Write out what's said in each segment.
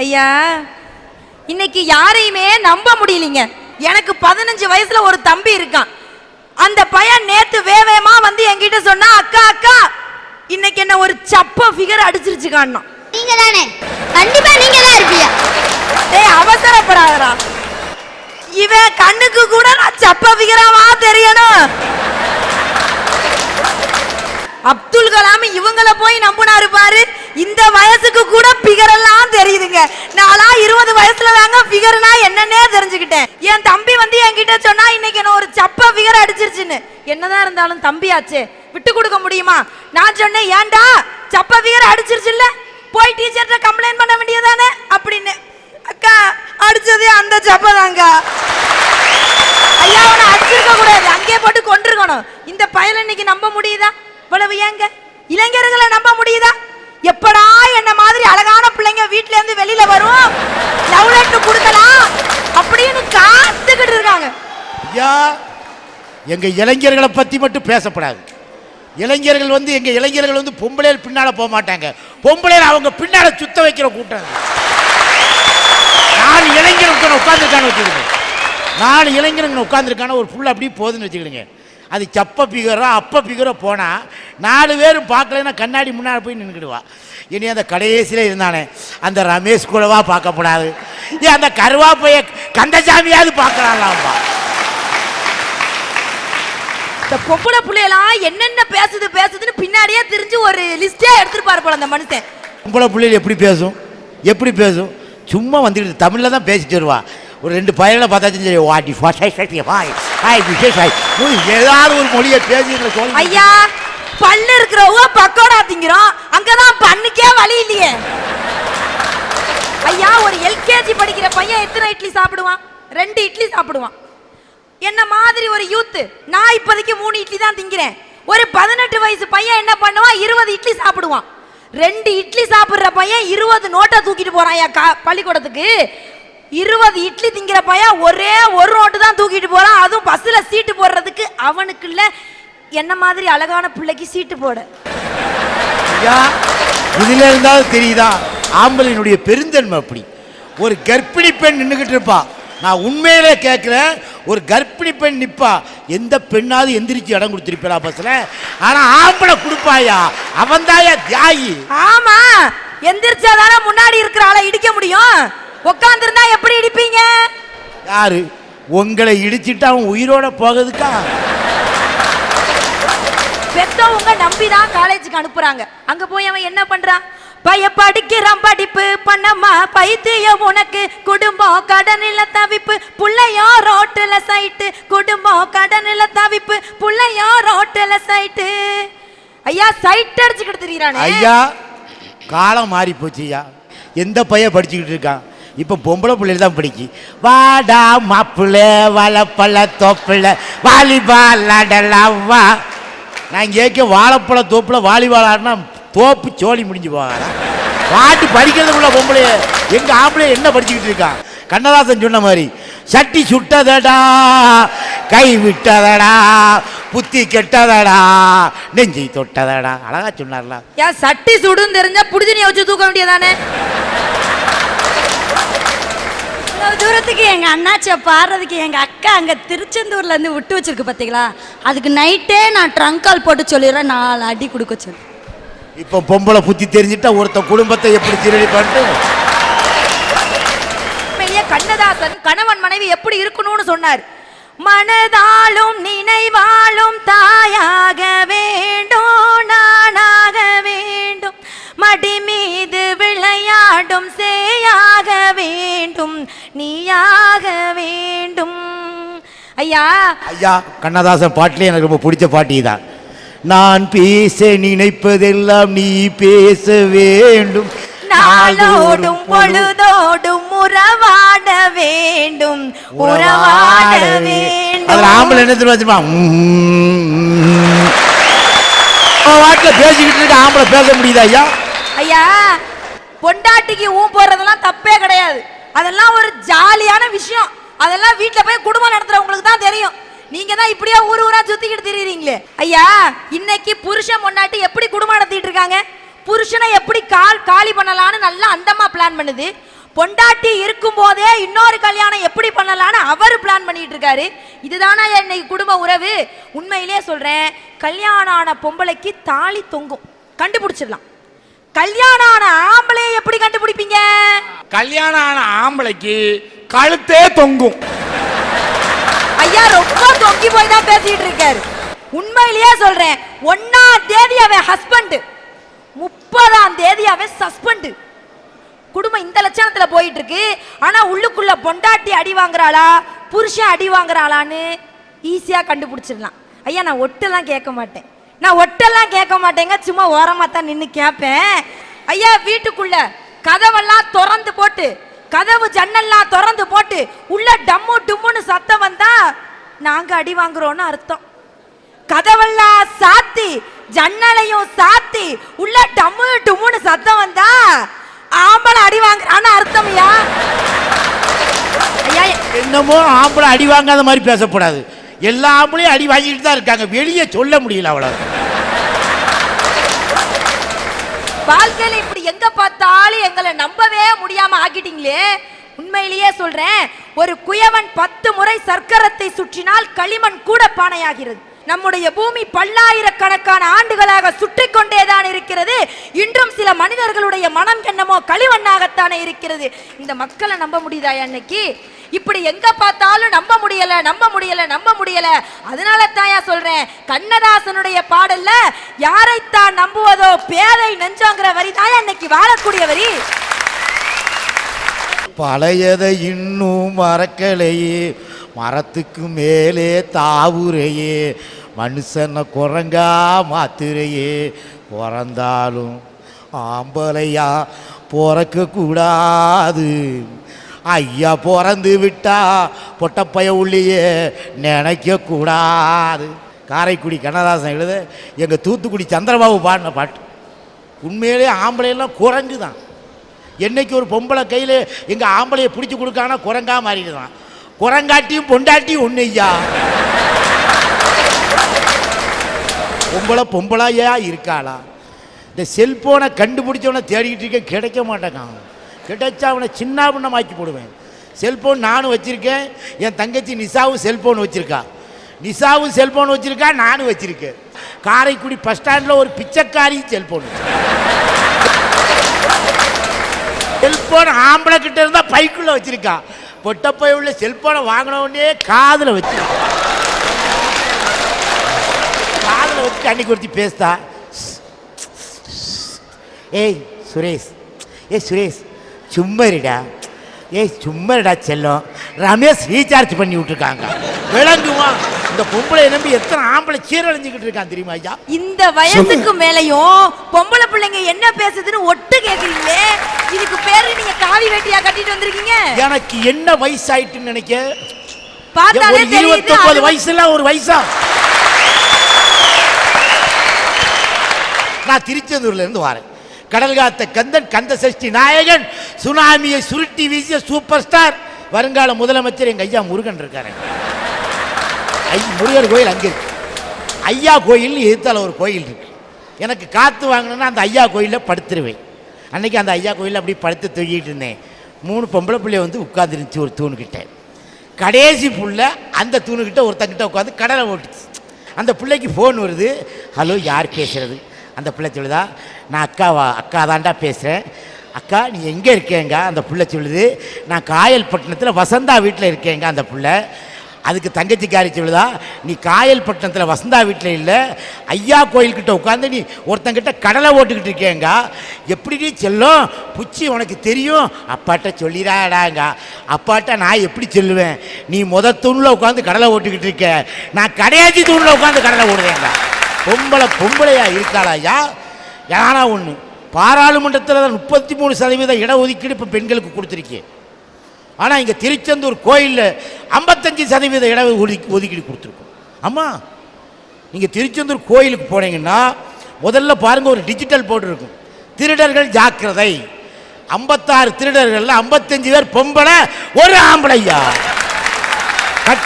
ஐயா இன்னைக்கு யாரையுமே நம்ப முடியலைங்க. எனக்கு பதினஞ்சு வயசுல ஒரு தம்பி இருக்கான். அந்த பையன் நேத்து வேவேமா வந்து என்கிட்ட சொன்னா அக்கா அக்கா இன்னைக்கு என்ன ஒரு சப்ப ஃபிகர் அடிச்சிருச்சு காணோம் நீங்க தானே கண்டிப்பா நீங்க தான் இருப்பீங்க. டேய் அவசரப்படாதடா. இவன் கண்ணுக்கு கூட நான் சப்ப ஃபிகராவா தெரியணும். அப்துல் கலாம் இவங்கள போய் நம்புனாரு பாரு. இந்த வயசுக்கு கூட பிகர் எல்லாம் தெரியுதுங்க. நாளா இருபது வயசுல தாங்க பிகர்னா என்னன்னே தெரிஞ்சுக்கிட்டேன். என் தம்பி வந்து என்கிட்ட சொன்னா இன்னைக்கு என்ன ஒரு சப்ப பிகர் அடிச்சிருச்சுன்னு. என்னதான் இருந்தாலும் தம்பியாச்சே. விட்டு கொடுக்க முடியுமா? நான் சொன்னேன் ஏன்டா? சப்ப பிகர் அடிச்சிருச்சுல்ல? போய் டீச்சர்கிட்ட கம்ப்ளைண்ட் பண்ண வேண்டியதானே? அப்படின்னு. அக்கா அடிச்சது அந்த சப்ப தாங்க ஐயா அவனை அடிச்சிருக்க கூடாது. அங்கேயே போட்டு கொண்டிருக்கணும் இந்த பயலை இன்னைக்கு நம்ப முடியுதா? இவ்வளவு ஏங்க? இளைஞர்களை நம்ப முடியுதா? எப்படா என்ன மாதிரி அழகான பிள்ளைங்க வீட்ல இருந்து வெளியில வரும்? லவ் லெட்டர் கொடுக்கலாம் அப்படின்னு காத்துக்கிட்டு இருக்காங்க. ஐயா எங்க இளைஞர்களை பத்தி மட்டும் பேசப்படாது. இளைஞர்கள் வந்து எங்க இளைஞர்கள் வந்து பொம்பளைகள் பின்னால போக மாட்டாங்க. பொம்பளையர் அவங்க பின்னால சுத்த வைக்கிற கூட்டம் நாலு இளைஞர் உட்காந்துருக்கான்னு வச்சுக்கிடுங்க நாலு இளைஞர்கள் உட்காந்துருக்கான ஒரு புள்ள அப்படியே போகுதுன்னு வச்சுக்கிடுங்க அது சப்ப பிகரோ அப்ப பிகரோ போனால் நாலு பேரும் பார்க்கலன்னா கண்ணாடி முன்னாடி போய் நின்றுக்கிடுவா இனி அந்த கடைசியில் இருந்தானே அந்த ரமேஷ் கூடவா பார்க்கப்படாது ஏன் அந்த கருவாப்பைய கந்தசாமியாவது பார்க்கலாம்லாம்பா. இந்த பொம்பளை பிள்ளையெல்லாம் என்னென்ன பேசுது பேசுதுன்னு பின்னாடியே தெரிஞ்சு ஒரு லிஸ்டே எடுத்துருப்பாரு போல அந்த மனுஷன். பொம்பளை பிள்ளைகள் எப்படி பேசும்? எப்படி பேசும்? சும்மா வந்துக்கிட்டு தமிழில் தான் பேசிட்டு வருவா. ஒரு ரெண்டு பையனை பார்த்தாச்சும் சரி வாட்டி வாய் ஹாய் விசேஷ் ஹாய் ஏதாவது ஒரு மொழியை பேசி சொல்லி ஐயா பல்லு இருக்கிறவங்க பக்கோடா திங்கிறோம். அங்கதான் பண்ணுக்கே வழி இல்லையே. ஐயா ஒரு எல்கேஜி படிக்கிற பையன் எத்தனை இட்லி சாப்பிடுவான்? ரெண்டு இட்லி சாப்பிடுவான். என்ன மாதிரி ஒரு யூத்து நான் இப்போதைக்கு மூணு இட்லி தான் திங்கிறேன். ஒரு பதினெட்டு வயசு பையன் என்ன பண்ணுவான்? இருபது இட்லி சாப்பிடுவான். ரெண்டு இட்லி சாப்பிடுற பையன் இருபது நோட்டை தூக்கிட்டு போறான் ஐயா பள்ளிக்கூடத்துக்கு. இருபது இட்லி திங்கிற பையன் ஒரே ஒரு நோட்டு தான் தூக்கிட்டு போறான். அதுவும் பஸ்ஸில் சீட்டு போடுறதுக்கு அவனுக்கு என்ன மாதிரி அழகான பிள்ளைக்கு சீட்டு போட? இதுல இருந்தாலும் தெரியுதா? ஆம்பளையினுடைய பெருந்தன்மை அப்படி. ஒரு கர்ப்பிணி பெண் நின்றுக்கிட்டு இருப்பா. நான் உண்மையிலே கேட்குறேன் ஒரு கர்ப்பிணி பெண் நிப்பா. எந்த பெண்ணாவது எந்திரிச்சு இடம் கொடுத்துருப்பா பஸ்ல? ஆனா ஆம்பளை கொடுப்பாயா? அவன்தாயா தியாகி. ஆமா எந்திரிச்சாதானே முன்னாடி இருக்கிற ஆளை இடிக்க முடியும். உட்காந்துருந்தா எப்படி இடிப்பீங்க? யாரு? உங்களை இடிச்சிட்டு அவன் உயிரோட போகிறதுக்கா? பெத்தவங்க நம்பிதான் காலேஜுக்கு அனுப்புறாங்க. அங்க போய் அவன் என்ன பண்றான்? பைய படிக்கிறான் படிப்பு பண்ணம்மா பைத்தியம் உனக்கு. குடும்பம் கடனில தவிப்பு. புள்ளையோ ரோட்டுல சைட்டு. குடும்பம் கடனில தவிப்பு. புள்ளையோ ரோட்டுல சைட்டு. ஐயா சைட் அடிச்சுக்கிட்டு திரியறானே. ஐயா காலம் மாறி போச்சு ஐயா. எந்த பையன் படிச்சுக்கிட்டு இருக்கான்? இப்போ பொம்பளை பிள்ளைகள் தான் படிக்கி. வாடா மாப்பிள்ள வளப்பழ தொப்பிள்ள வாலிபால் ஆடலாம் வா நான் கேட்க வாழைப்பழ தோப்பில் வாலிபால் ஆடினா தோப்பு சோழி முடிஞ்சு போகாதா பாட்டு படிக்கிறதுக்குள்ள பொம்பளையே எங்கள் ஆம்பளை என்ன படிச்சுக்கிட்டு இருக்கான் கண்ணதாசன் சொன்ன மாதிரி சட்டி சுட்டதடா கை விட்டதடா புத்தி கெட்டதடா நெஞ்சை தொட்டதடா. அழகா சொன்னார்ல. ஏன் சட்டி சுடுன்னு தெரிஞ்சா புடிச்சு வச்சு தூக்க வேண்டியதானே? தூரத்துக்கு எங்க அண்ணாச்சியை பாடுறதுக்கு எங்க அக்கா அங்க திருச்செந்தூர்ல இருந்து விட்டு வச்சிருக்கு பாத்தீங்களா? அதுக்கு நைட்டே நான் ட்ரங்க் கால் போட்டு சொல்லிடுறேன் நாலு அடி கொடுக்க சொல்லி. இப்போ பொம்பளை புத்தி தெரிஞ்சிட்டா ஒருத்த குடும்பத்தை எப்படி திருடி பண்ணிட்டு உண்மையிலேயே கண்ணதாசன் கணவன் மனைவி எப்படி இருக்கணும்னு சொன்னார். மனதாலும் நினைவாலும் தாயாக வேண்டும் நானாக ஐயா. ஐயா கண்ணதாசன் பாட்டிலே எனக்கு ரொம்ப பிடிச்ச பாட்டி தான் நான் பேச நினைப்பதெல்லாம் நீ பேச வேண்டும். நாளோடும் பொழுதோடும் உறவாட வேண்டும். உறவாட அதுல வேண்டும். ஆம்பளை என்ன தெரியுமா வாட்டில் பேசிக்கிட்டு இருக்க ஆம்பளை பேச முடியுதா ஐயா? ஐயா பொண்டாட்டிக்கு ஊ போடுறதெல்லாம் தப்பே கிடையாது. அதெல்லாம் ஒரு ஜாலியான விஷயம். அதெல்லாம் வீட்டில் போய் குடும்பம் நடத்துறவங்களுக்கு தான் தெரியும். நீங்க தான் இப்படியே ஊர் ஊரா சுத்திக்கிட்டு திரியுறீங்களே. ஐயா இன்னைக்கு புருஷன் பொண்டாட்டி எப்படி குடும்பம் நடத்திட்டு இருக்காங்க? புருஷனை எப்படி கால் காலி பண்ணலாம்னு நல்லா அந்தமா பிளான் பண்ணுது. பொண்டாட்டி இருக்கும் போதே இன்னொரு கல்யாணம் எப்படி பண்ணலாம்னு அவர் பிளான் பண்ணிட்டு இருக்காரு. இதுதானா இன்னைக்கு குடும்ப உறவு? உண்மையிலேயே சொல்றேன் கல்யாணம் ஆன பொம்பளைக்கு தாலி தொங்கும். கண்டுபிடிச்சிடலாம். கல்யாணம் ஆன ஆம்பளைய எப்படி கண்டுபிடிப்பீங்க? கல்யாணம் ஆன ஆம்பளைக்கு கழுத்தே தொங்கும். ஐயா ரொம்ப தொங்கி போய் தான் பேசிட்டு இருக்காரு. உண்மையிலேயே சொல்றேன் ஒன்னாம் தேதி அவன் ஹஸ்பண்ட் முப்பதாம் தேதி அவன் சஸ்பெண்ட் குடும்பம் இந்த லட்சணத்துல போயிட்டு இருக்கு ஆனா உள்ளுக்குள்ள பொண்டாட்டி அடி வாங்குறாளா புருஷன் அடி வாங்குறாளான்னு ஈஸியா கண்டுபிடிச்சிடலாம். ஐயா நான் ஒட்டெல்லாம் கேட்க மாட்டேன். நான் ஒட்டெல்லாம் கேட்க மாட்டேங்க சும்மா ஓரமாக தான் நின்று கேட்பேன். ஐயா வீட்டுக்குள்ள கதவெல்லாம் திறந்து போட்டு கதவு ஜன்னல்லாம் திறந்து போட்டு உள்ள டம்மு டும்முன்னு சத்தம் வந்தா நாங்க அடி வாங்குறோம்னு அர்த்தம். கதவெல்லாம் சாத்தி ஜன்னலையும் சாத்தி உள்ள டம்மு டும்முன்னு சத்தம் வந்தா ஆம்பளை அடி வாங்குறான்னு அர்த்தம் ஐயா. என்னமோ ஆம்பளை அடி வாங்காத மாதிரி பேசக்கூடாது எல்லா ஆம்பளையும் அடி வாங்கிட்டு தான் இருக்காங்க. வெளியே சொல்ல முடியல அவ்வளோ வாழ்க்கையில இப்படி எங்க பார்த்தாலும் எங்களை நம்பவே முடியாம ஆக்கிட்டீங்களே? உண்மையிலேயே சொல்றேன் ஒரு குயவன் பத்து முறை சர்க்கரத்தை சுற்றினால் களிமண் கூட பானையாகிறது. நம்முடைய பூமி பல்லாயிரக்கணக்கான ஆண்டுகளாக சுற்றி கொண்டேதான் இருக்கிறது. இன்றும் சில மனிதர்களுடைய மனம் என்னமோ களிமண்ணாகத்தானே இருக்கிறது. இந்த மக்களை நம்ப முடியுதா அன்னைக்கு? இப்படி எங்க பார்த்தாலும் நம்ப முடியல நம்ப முடியல நம்ப முடியல. அதனால தாயா சொல்றேன் கண்ணதாசனுடைய பாடல்ல யாரைத்தான் நம்புவதோ பேதை நெஞ்சோங்கிற வரி தாயா இன்னைக்கு வாழக்கூடிய வரி. பழையதை இன்னும் மறக்கலையே மரத்துக்கு மேலே தாவுரையே மனுஷனை குரங்கா மாத்துறையே பிறந்தாலும் ஆம்பளையா பிறக்க கூடாது ஐயா பிறந்து விட்டா பொட்டப்பைய உள்ளேயே நினைக்கக்கூடாது காரைக்குடி கண்ணதாசன் எழுத எங்கள் தூத்துக்குடி சந்திரபாபு பாடின பாட்டு. உண்மையிலே ஆம்பளையெல்லாம் குரங்கு தான் என்னைக்கு ஒரு பொம்பளை கையில் எங்கள் ஆம்பளையை பிடிச்சி கொடுக்கானா குரங்கா மாறிடுதான். குரங்காட்டியும் பொண்டாட்டியும் ஒன்று ஐயா. பொம்பளை பொம்பளையா இருக்காளா? இந்த செல்ஃபோனை கண்டுபிடிச்சவனை தேடிக்கிட்டு இருக்க கிடைக்க மாட்டேங்கான். கிடைச்சா அவனை சின்ன பின்னமாக்கி போடுவேன். செல்ஃபோன் நானும் வச்சுருக்கேன். என் தங்கச்சி நிசாவும் செல்ஃபோன் வச்சுருக்கா. நிசாவும் செல்ஃபோன் வச்சுருக்கா நானும் வச்சுருக்கேன். காரைக்குடி பஸ் ஸ்டாண்டில் ஒரு பிச்சைக்காரி செல்ஃபோன் செல்ஃபோன் ஆம்பளை கிட்ட இருந்தால் பைக்குள்ளே வச்சுருக்கா. பொட்டப்பை உள்ள செல்ஃபோனை வாங்கினவுடனே காதில் காதுல வச்சு வச்சு அன்னைக்கு ஒருத்தி பேசுதா. ஏய் சுரேஷ். ஏய் சுரேஷ். சும்மா இருடா ஏய் சும்மா இருடா செல்லம். ரமேஷ் ரீசார்ஜ் பண்ணி விட்டுருக்காங்க. விளங்குமா? இந்த பொம்பளை நம்பி எத்தனை ஆம்பளை சீரழிஞ்சுக்கிட்டு இருக்கான் தெரியுமா ஐயா? இந்த வயசுக்கு மேலயும் பொம்பளை பிள்ளைங்க என்ன பேசுதுன்னு ஒட்டு கேக்குறீங்களே? இதுக்கு பேரு நீங்க காவி வேட்டியா கட்டிட்டு வந்திருக்கீங்க? எனக்கு என்ன வயசாயிட்டுன்னு நினைக்க? பார்த்தாலே தெரியுது இருபத்தொன்பது வயசுல ஒரு வயசா? நான் திருச்செந்தூர்ல இருந்து வரேன். கடல் காத்த கந்தன் கந்த சஷ்டி நாயகன் சுனாமியை சுருட்டி வீசிய சூப்பர் ஸ்டார். வருங்கால முதலமைச்சர் எங்கள் ஐயா முருகன் இருக்காரு. முருகர் கோயில் அங்கே இருக்கு. ஐயா கோயில் எதிர்த்தால ஒரு கோயில் இருக்கு. எனக்கு காற்று வாங்கினேன்னா அந்த ஐயா கோயிலில் படுத்துருவேன். அன்னைக்கு அந்த ஐயா கோயிலில் அப்படி படுத்து தூக்கிட்டு இருந்தேன். மூணு பொம்பளை பிள்ளைய வந்து உட்காந்துருந்துச்சு ஒரு தூணுக்கிட்ட கடைசி புள்ள அந்த தூணுக்கிட்ட ஒருத்தங்கிட்ட உட்காந்து கடலை ஓட்டுச்சு. அந்த பிள்ளைக்கு ஃபோன் வருது. ஹலோ யார் பேசுகிறது அந்த பிள்ளை சொல்லுதா நான் அக்காவா அக்கா தாண்டா பேசுகிறேன் அக்கா நீ எங்கே இருக்கேங்க? அந்த பிள்ளை சொல்லுது. நான் காயல்பட்டினத்தில் வசந்தா வீட்டில் இருக்கேங்க அந்த பிள்ளை. அதுக்கு தங்கச்சிக்காரி சொல்லுதா நீ காயல்பட்டினத்தில் வசந்தா வீட்டில் இல்லை. ஐயா கோயில்கிட்ட உட்காந்து நீ ஒருத்தங்கிட்ட கடலை ஓட்டுக்கிட்டு இருக்கேங்க. எப்படி நீ செல்லும்? புச்சி உனக்கு தெரியும். அப்பாட்ட சொல்லிடாடாங்க. அப்பாட்ட நான் எப்படி சொல்லுவேன்? நீ முத தூணில் உட்காந்து கடலை ஓட்டுக்கிட்டு இருக்க. நான் கடையாச்சி தூணில் உட்காந்து கடலை ஓடுவேங்க. பொம்பளை பொம்பளையா இருக்காளா ஐயா? யானா ஒன்று பாராளுமன்றத்தில் தான் முப்பத்தி மூணு சதவீத இடஒதுக்கீடு இப்போ பெண்களுக்கு கொடுத்துருக்கேன் ஆனால் இங்கே திருச்செந்தூர் கோயிலில் ஐம்பத்தஞ்சு சதவீத இட ஒதுக்கி ஒதுக்கீடு கொடுத்துருக்கோம். ஆமாம் நீங்கள் திருச்செந்தூர் கோயிலுக்கு போனீங்கன்னா முதல்ல பாருங்கள் ஒரு டிஜிட்டல் போர்டு இருக்கும் திருடர்கள் ஜாக்கிரதை. ஐம்பத்தாறு திருடர்கள்ல ஐம்பத்தஞ்சு பேர் பொம்பளை ஒரு ஆம்பளையா? கட்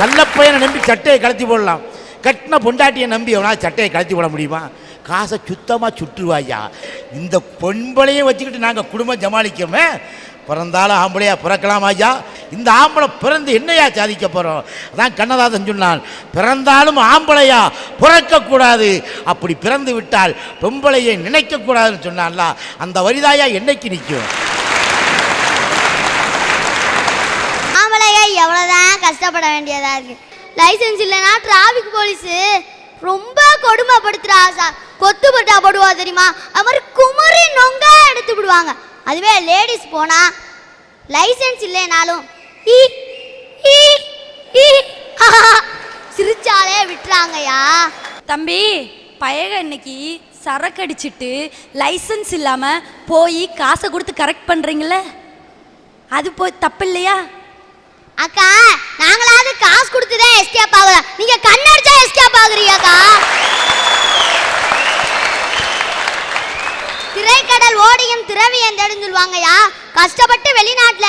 கள்ளப்பையனை நம்பி சட்டையை கலத்தி போடலாம். கட்டின பொண்டாட்டியை நம்பி அவனால் சட்டையை கலத்தி போட முடியுமா? காசை சுத்தமாக சுற்றுவாயா? இந்த பொம்பளையும் வச்சுக்கிட்டு நாங்கள் குடும்பம் சமாளிக்கோமே. பிறந்தாலும் ஆம்பளையா பிறக்கலாம் ஐயா இந்த ஆம்பளை பிறந்து என்னையா சாதிக்க போகிறோம் அதான் கண்ணதாசன் சொன்னான் பிறந்தாலும் ஆம்பளையா பிறக்கக்கூடாது. அப்படி பிறந்து விட்டால் பொம்பளையை நினைக்கக்கூடாதுன்னு சொன்னான்ல. அந்த வரிதாயா என்னைக்கு நிற்கும்? ஆம்பளையா எவ்வளோதான் கஷ்டப்பட வேண்டியதா இருக்குது லைசென்ஸ் இல்லைன்னா டிராஃபிக் போலீஸு ரொம்ப கொடுமைப்படுத்துகிறா சார் கொத்து பட்டா போடுவா தெரியுமா? அது மாதிரி குமரி நொங்க எடுத்து விடுவாங்க. அதுவே லேடிஸ் போனா லைசென்ஸ் இல்லைனாலும் சிரிச்சாலே விட்டுறாங்கய்யா. தம்பி பயக இன்னைக்கு சரக்கு அடிச்சிட்டு லைசன்ஸ் இல்லாம போய் காசை கொடுத்து கரெக்ட் பண்றீங்களே அது போய் தப்பு இல்லையா அக்கா நாங்களாவது காசு கொடுத்து தான் எஸ்கேப் ஆகலாம் நீங்க கண்ணடிச்சா எஸ்கேப் ஆகுறீங்கக்கா. திரைக்கடல் ஓடியும் திரவியம் தேடுன்னு சொல்லுவாங்கய்யா கஷ்டப்பட்டு வெளிநாட்டுல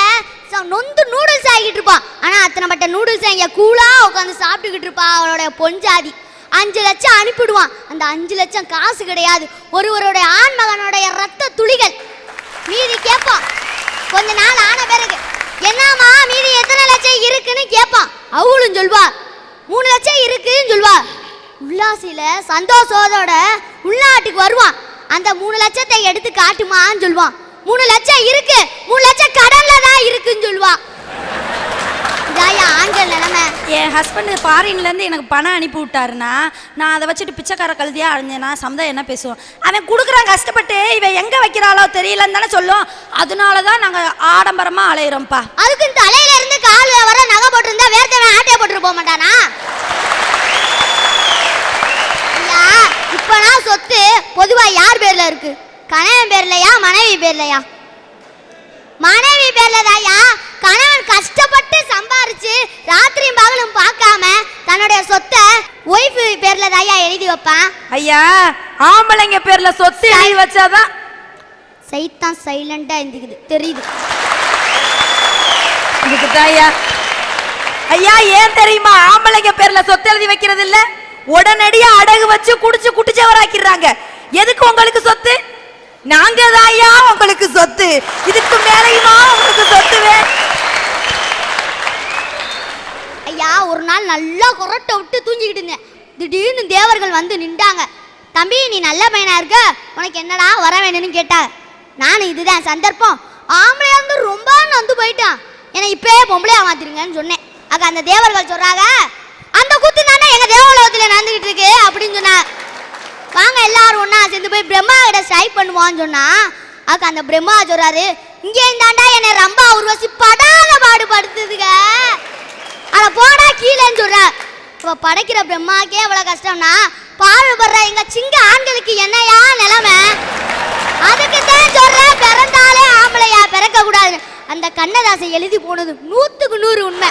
ச- நொந்து நூடுல்ஸ் ஆகிட்டு இருப்பான். ஆனா அத்தனை பட்ட நூடுல்ஸ் இங்க கூலா உட்காந்து சாப்பிட்டுக்கிட்டு இருப்பா அவளோட பொஞ்சாதி. அஞ்சு லட்சம் அனுப்பிடுவான் அந்த அஞ்சு லட்சம் காசு கிடையாது. ஒருவருடைய ஆண் மகனுடைய ரத்த துளிகள். மீதி கேட்பான் கொஞ்ச நாள் ஆன பிறகு என்னம்மா மீதி எத்தனை லட்சம் இருக்குன்னு கேட்பான் அவளும் சொல்வா மூணு லட்சம் இருக்குன்னு சொல்வா. உல்லாசில சந்தோஷத்தோட உள்நாட்டுக்கு வருவான். அந்த மூணு லட்சத்தை எடுத்து காட்டுமான்னு சொல்லுவான். மூணு லட்சம் இருக்கு. மூணு லட்சம் கடன்ல தான் இருக்குன்னு சொல்லுவா இதாயா ஆண்கள் நிலைமை. என் ஹஸ்பண்ட் ஃபாரின்லேருந்து எனக்கு பணம் அனுப்பி விட்டாருன்னா நான் அதை வச்சுட்டு பிச்சைக்கார கழுதியாக அழிஞ்சேன்னா சமுதாயம் என்ன பேசுவோம் அவன் கொடுக்குறான் கஷ்டப்பட்டு. இவன் எங்கே வைக்கிறாளோ தெரியலன்னு தானே சொல்லும். அதனால தான் நாங்கள் ஆடம்பரமாக அலையிறோம்ப்பா. அதுக்கு தலையில இருந்து கால் வர நகை போட்டிருந்தா வேர்த்தவன் ஆட்டையை போட்டுட்டு போக மாட்டானா? ஐயா இப்பனா சொத்து பொதுவா யார் பேர்ல இருக்கு? கணவன் பேர்லயா மனைவி பேர்லயா? மனைவி பேர்ல தாயா கணவன் கஷ்டப்பட்டு சம்பாரிச்சு ராத்திரியும் பகலும் பார்க்காம தன்னுடைய சொத்தை ஒய்ஃப் பேர்ல தாயா எழுதி வைப்பான். ஐயா ஆம்பளைங்க பேர்ல சொத்து எழுதி வச்சாதான் சைத்தான் சைலண்டா இருந்துக்குது தெரியுது. ஐயா ஐயா ஏன் தெரியுமா? ஆம்பளைங்க பேர்ல சொத்து எழுதி வைக்கிறது இல்ல உடனடியா அடகு வச்சு குடிச்சு குட்டிச்சவராக்கிடுறாங்க எதுக்கு உங்களுக்கு சொத்து? நாங்க தான் ஐயா உங்களுக்கு சொத்து. இதுக்கு மேலையுமா உங்களுக்கு சொத்து ஐயா ஒரு நாள் நல்லா குரட்டை விட்டு தூங்கிக்கிட்டுங்க திடீர்னு தேவர்கள் வந்து நின்றாங்க. தம்பி நீ நல்ல பையனா இருக்க? உனக்கு என்னடா வர வேணும்னு கேட்டாங்க. நானும் இதுதான் சந்தர்ப்பம். ஆம்பளையா இருந்து ரொம்ப நொந்து போயிட்டான். ஏன்னா இப்பயே பொம்பளையா மாத்திருங்கன்னு சொன்னேன். அக்கா அந்த தேவர்கள் சொல்றாங்க அந்த குத்து தானே எங்க தேவலோகத்துல நடந்துகிட்டு இருக்கு அப்படின்னு சொன்னாங்க. வாங்க எல்லாரும் ஒன்றா சேர்ந்து போய் பிரம்மா கிட்ட ஸ்ட்ரைக் பண்ணுவான்னு சொன்னா அக்கா அந்த பிரம்மா சொல்றாரு இங்கே இருந்தாண்டா என்னை ரொம்ப உருவசி படாத பாடுபடுத்துதுங்க அட போடா கீழேன்னு சொல்ற. இப்போ படைக்கிற பிரம்மாக்கே இவ்வளோ கஷ்டம்னா பாடுபடுற எங்க சிங்க ஆண்களுக்கு என்னையா நிலைமை? அதுக்கு தான் சொல்றேன் பிறந்தாலே ஆம்பளையா பிறக்க கூடாது அந்த கண்ணதாசை எழுதி போனது நூத்துக்கு நூறு உண்மை.